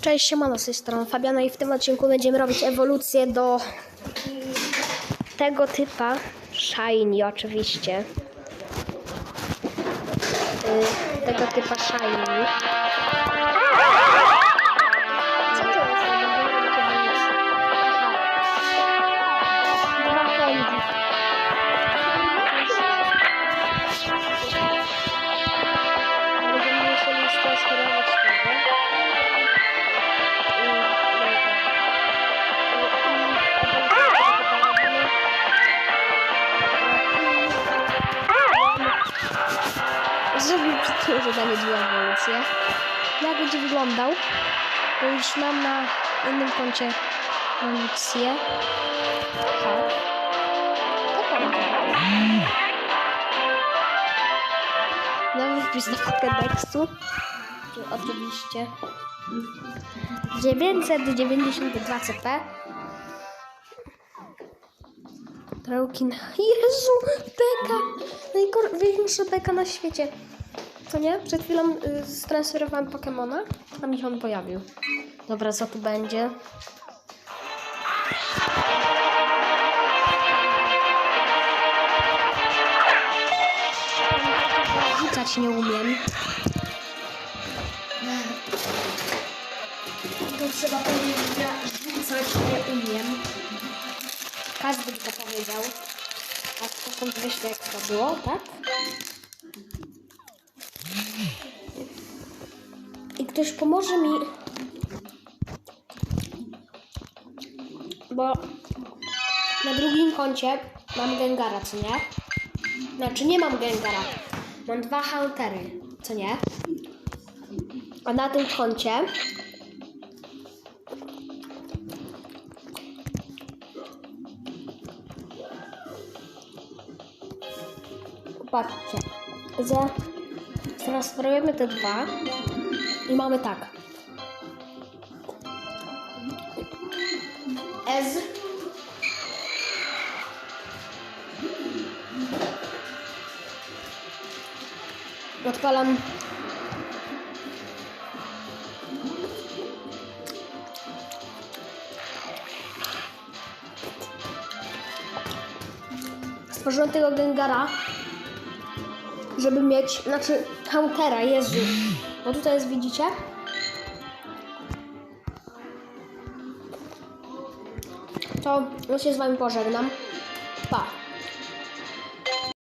Cześć, siemano, z tej strony Fabiana i w tym odcinku będziemy robić ewolucję do tego typa Shiny oczywiście. Y, Tego typa Shiny. Zrobił przed chwilą zadanie dwie ewolucje. Jak będzie wyglądał? Bo już mam na innym koncie ewolucję. Tak. Nowy wpis do Pokédexu. Czy Oczywiście. 992 CP. Traukin. Jezu! Beka! Największa beka na świecie. Co nie? Przed chwilą y, stransferowałem Pokemona, a mi się on pojawił. Dobra, co tu będzie? Rzucać nie umiem. Trzeba powiedzieć, powiedział. A skąd wyślę jak to było, tak? I ktoś pomoże mi, bo na drugim koncie mam Gengara, co nie? Znaczy nie mam Gengara, mam dwa Huntery, co nie? A na tym koncie Patrzcie. Za... Transferujemy te dwa i mamy tak. Ez. Odpalam. Stworzyłem tego Gengara żeby mieć, znaczy Huntera, Jezu. Bo tutaj jest, widzicie? To ja się z wami pożegnam.